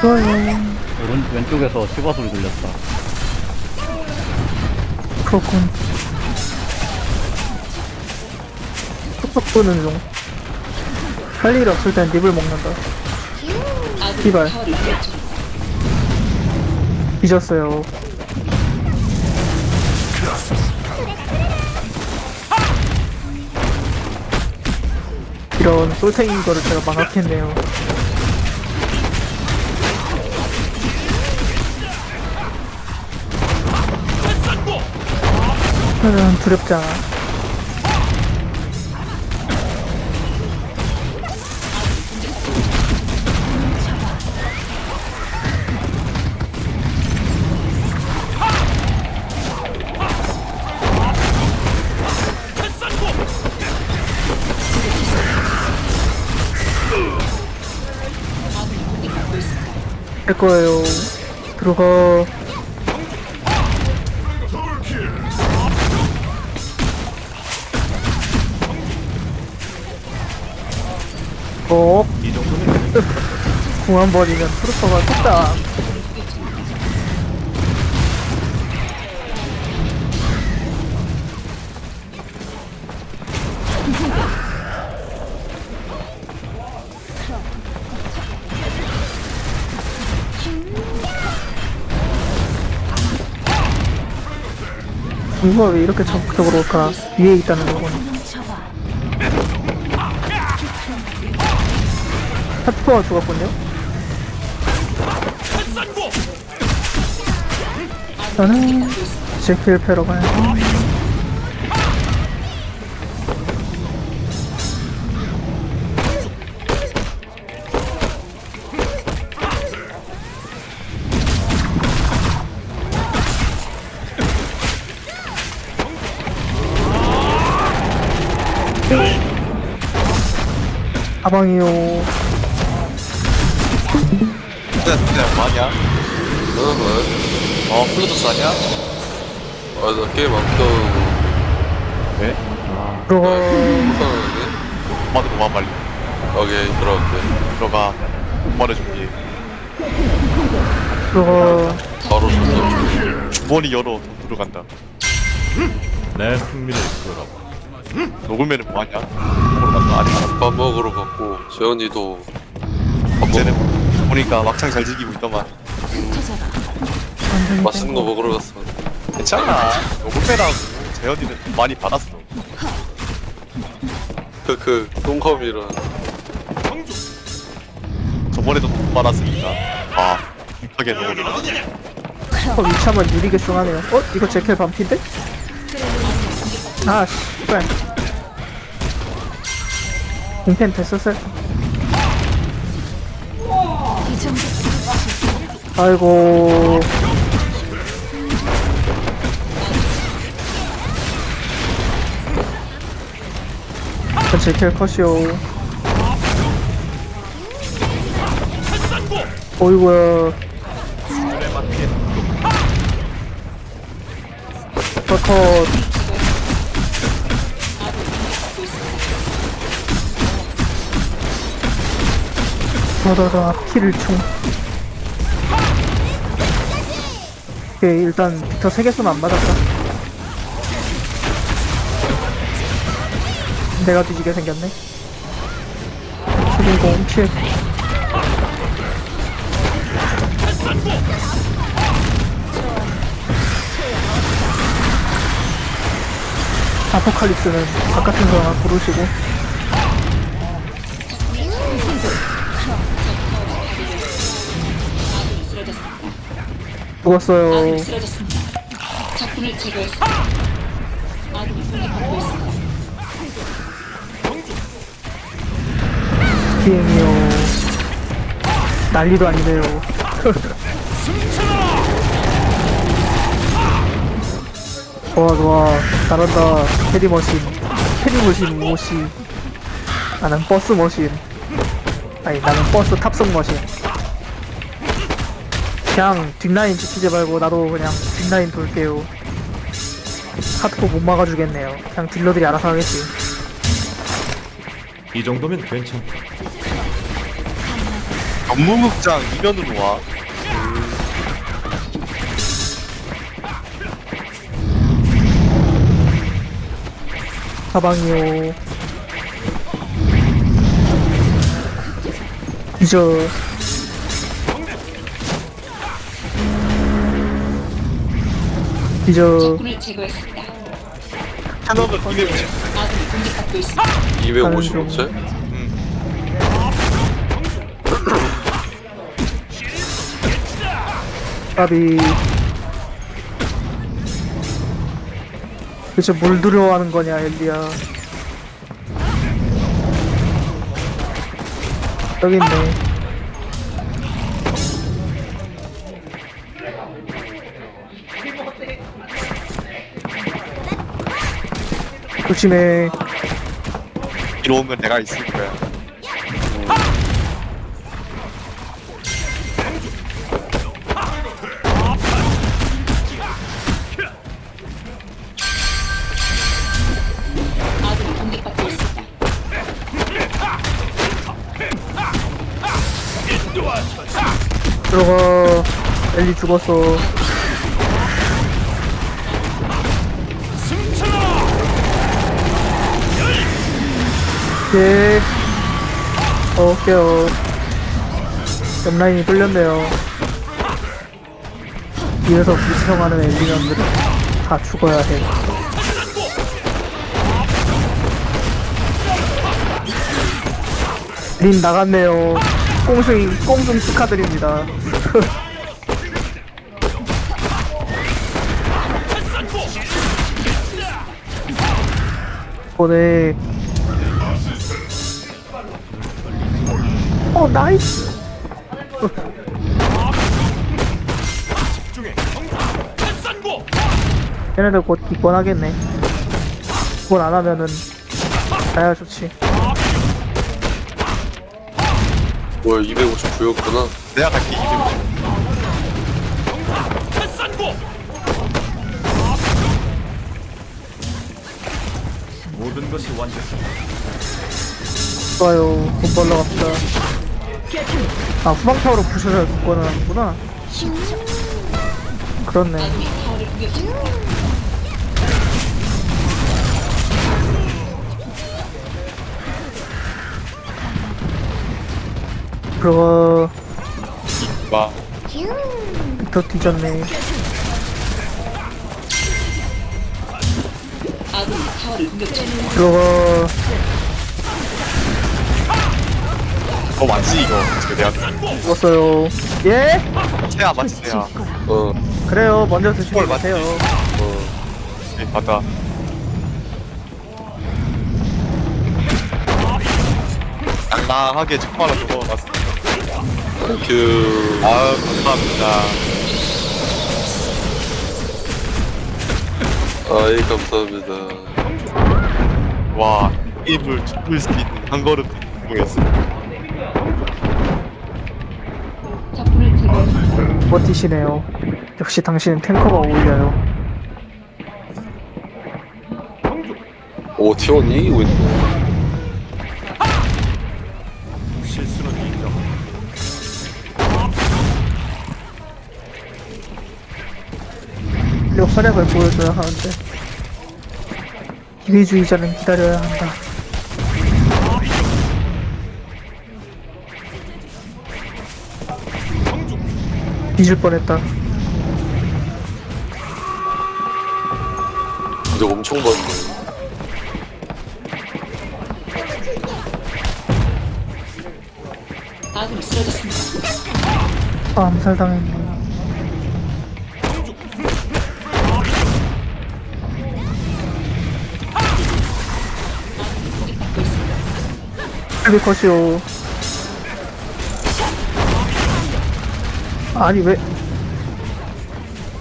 좋아요. 오른 왼쪽에서 치바 소리 들렸다. 그렇군. 톡톡 도는 중. 할 일 없을 땐 립을 먹는다. 이발. 잊었어요. 이런 솔탱인 거를 제가 망각했네요. 나는 두렵지 않아. 할 거예요. 들어가. 어? 이 정도면 궁한 번이면 트루퍼가 떴다. 이거 왜 이렇게 적극적으로 올까? 위에 있다는 거군. 하트퍼가 죽었군요. 저는 제킬 패러 가야지. 가방이요. 진짜 진짜 뭐하냐? 뭐야? 어, 플루토스 아니야? 아, 나 게임 안 켜고 네? 아, 들어가. 못하는데? 엄마 들어와 빨리 오케이, 들어갈게. 들어가 엄마를 준비해 들어가. 바로 손톱 주머니 열어 돈 들어간다 내 흥미를 끌어봐. 녹으면은 뭐하냐? 먹으러 간다 아니 밥 먹으러 갔고, 재현이도 밥 먹 보니까 막창 잘 즐기고 있더만 맛있는 거 먹으러 갔어. 괜찮아 녹으면하고 재현이는 돈 많이 받았어 그, 그, 똥컴이랑. 저번에도 돈 받았으니까 아 하게 녹으면 어, 한번 느리게 중하네요. 어? 이거 제켈 반피인데? 아, 씨발. 공펜 됐었어요. 아이고. 저 제켈 컷이요. 어이구야. 컷. 더더더 키를 총. 오케이 일단 저 세 개 쏘면 안 맞았다. 내가 뒤지게 생겼네. 주인공 피해. 아포칼립스는 바깥은 사람 부르시고 죽었어요. 쓰러졌습니다. 적군을 제거했습니다. 아군이 공격받고 있습니다. 비행이요. 난리도 아니네요. 좋아 좋아. 잘한다. 캐리 머신. 캐리 머신 오시 나는 버스 머신. 아니 나는 버스 탑승 머신 그냥 뒷라인 지키지 말고 나도 그냥 뒷라인 돌게요 하트코 못 막아주겠네요 그냥 딜러들이 알아서 하겠지 이 정도면 괜찮다. 전무극장 이면으로 와. 가방이요. 잊어. 잊어. 적군을 제거했습니다. 캐논은 250. 아군이 공격받고 있습니다. 255채? 까비. 대체 뭘 두려워하는 거냐, 엘리야. 여기 있네. 조심해. 이로운 건 내가 있을 거야. 아군이 공격받고 있습니다. 들어가. 엘리 죽었어. 예. 어, 깨요. 옆라인이 뚫렸네요. 뒤에서 부시성하는 엘리년들은 다 죽어야 해. 린 나갔네요. 꽁승, 꽁승 축하드립니다. 오늘 어 나이스. 얘네들 곧 기권하겠네. 기권 안 하면은 가야 좋지. 뭐야 259였구나. 내가 갈게 250. 모든 것이 완벽. 좋아요. 돈 벌러 갑시다 아 후방타워로 부셔서 기권을 하는구나 그렇네. 들어가 와. 더 뒤졌네 아군 들어가 어 맞지 이거. 지금 내가 죽었어요 예? 세야 맞지 세야. 어 그래요 먼저 드시고 헐, 맞지? 가세요 네, 맞다. 낭낭하게 축구하러 들어갔습니다. 땡큐 아유 감사합니다. 아이 감사합니다 와 게임을 죽을 수 있는 한 걸음 보였어. 버티시네요. 역시 당신은 탱커가 어울려요. 오 T1 이기고 실수는 인정. 실력 활약을 보여줘야 하는데. 기회주의자는 기다려야 한다 뒤질 뻔했다 근데 엄청 많네 아군이 쓰러졌습니다. 아, 암살당했네 공격받고 있습니다. 빨리 컷이요 아니 왜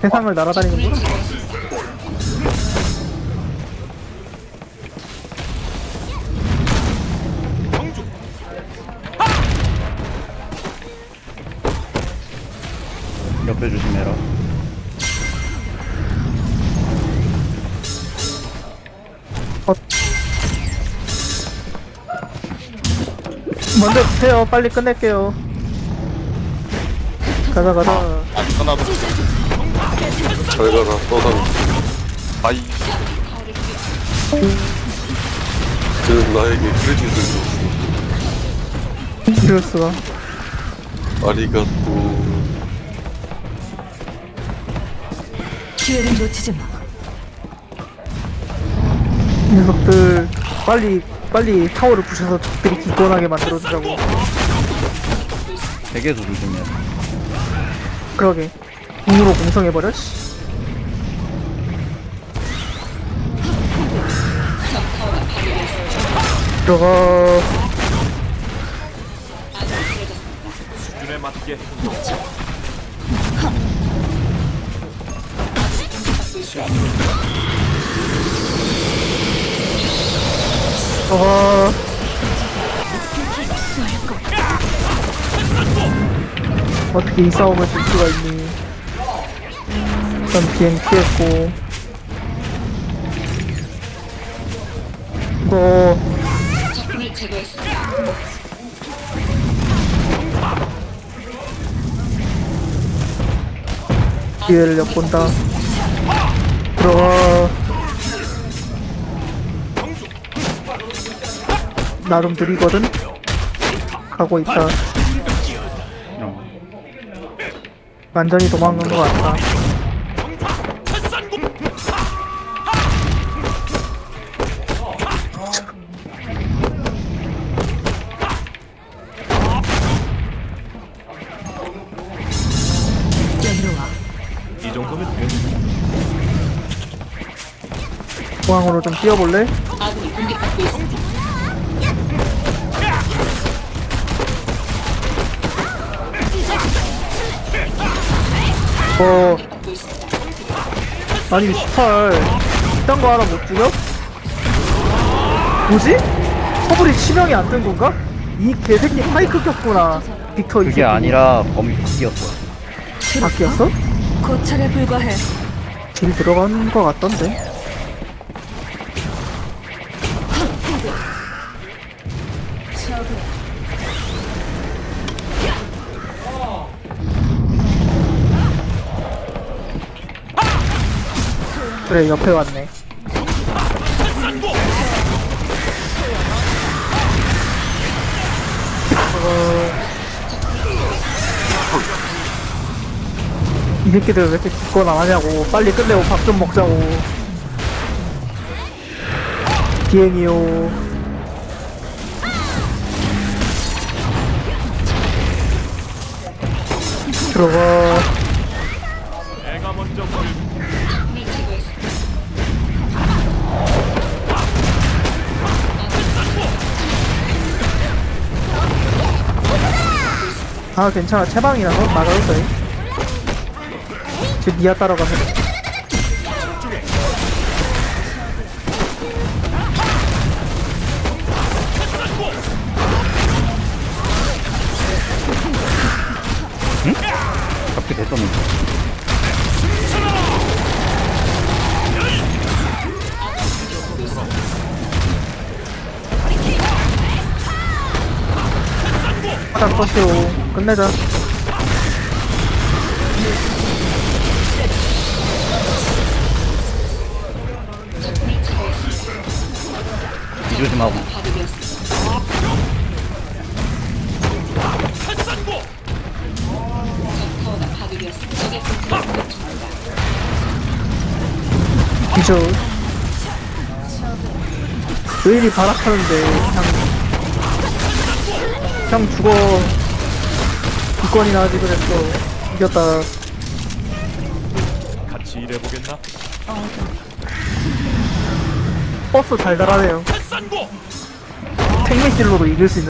세상을 적군을 제거했습니다. 옆에 조심해라. 어. 먼저 드세요 빨리 끝낼게요 가자 가자. 안 떠나도 잘 가라 떠나고 아이. 쟤는 나에게 크레딧을 줬어. 이럴 수가. 아리가또. 기회를 놓치지 마. 이 녀석들 빨리 빨리 타워를 부셔서 적들이 기권하게 만들어주자고. 대개수 조심해. 그러게. 궁으로 공성해버려? 씨. 들어가. 수준에 맞게. 들어가 어떻게 이 싸움을 질 수가 있니? 일단 비행 피했고. 이거. 기회를 엿본다. 들어가. 나름 느리거든? 가고 있다 완전히 도망간 것 같다 여기로 와. 이 정도면 돼. 중앙으로 좀 뛰어볼래? 아군이 공격받고 있습니다. 어. 아니 18 이딴 거 하나 못 죽여? 뭐지? 허블이 치명이 안 뜬 건가? 이 개새끼 파이크 꼈구나 빅터 이 그게 새끼 아니라 범위 바뀌었어. 바뀌었어? 고찰에 불과해. 딜 들어간 거 같던데 그래 옆에 왔네. 이 새끼들 왜 이렇게 기권 안 하냐고. 빨리 끝내고 밥 좀 먹자고. 비행이요. 들어가 아 괜찮아. 채방이라서 막아도 돼. 지금 니아 따라가서. 잡게 됐었는데. 다. 적의 공격을 공격 중입니다. 기절 왜 이리 발악하는데 그냥 그냥 죽어. 기권이나 하지 그랬어. 이겼다. 같이 일해보겠나? 버스 달달하네요. 택미딜로도 이길 수 있는